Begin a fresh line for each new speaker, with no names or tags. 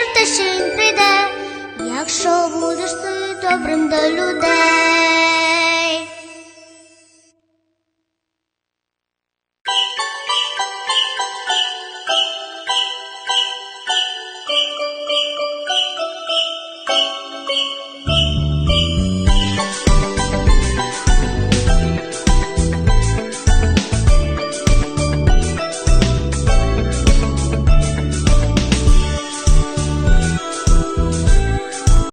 вір, те, що він прийде, якщо будеш ти добрим до людей.